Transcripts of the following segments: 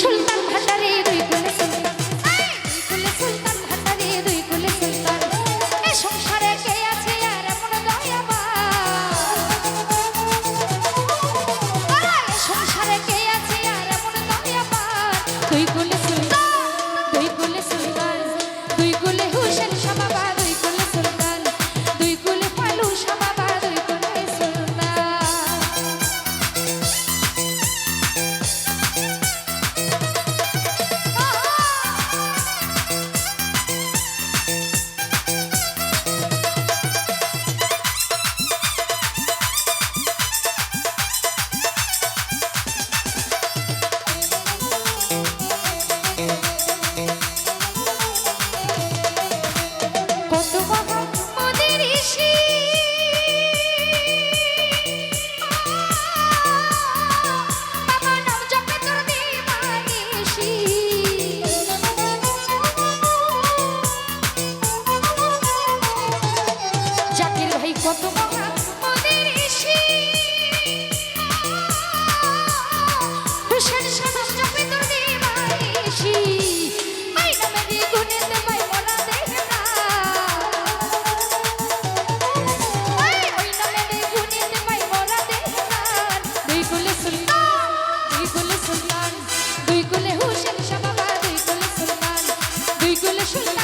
সুলতান সুন্দর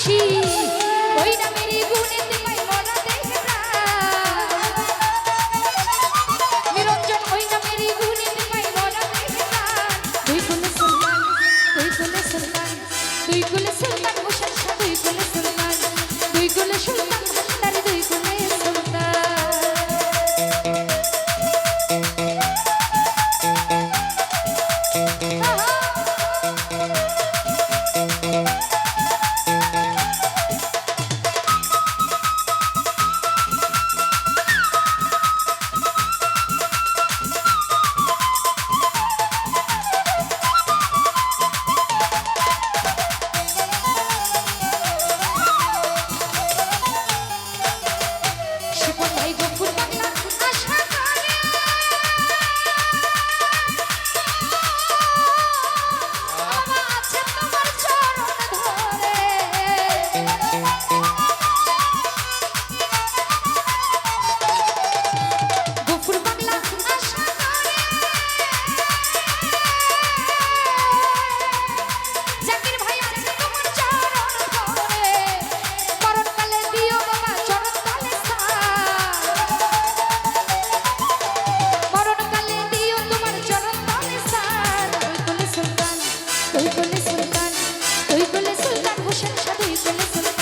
দিবানিশি ওই নামেরই সাথে সাথে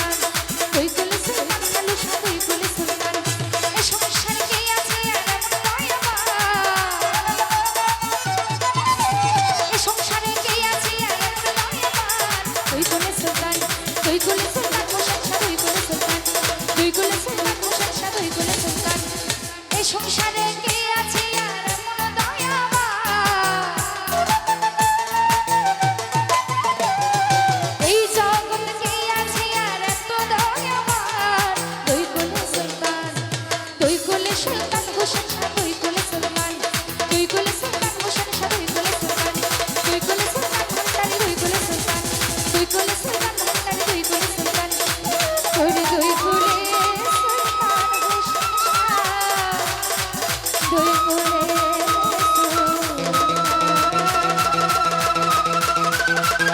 কুলে সুলতান হোসেন শাহ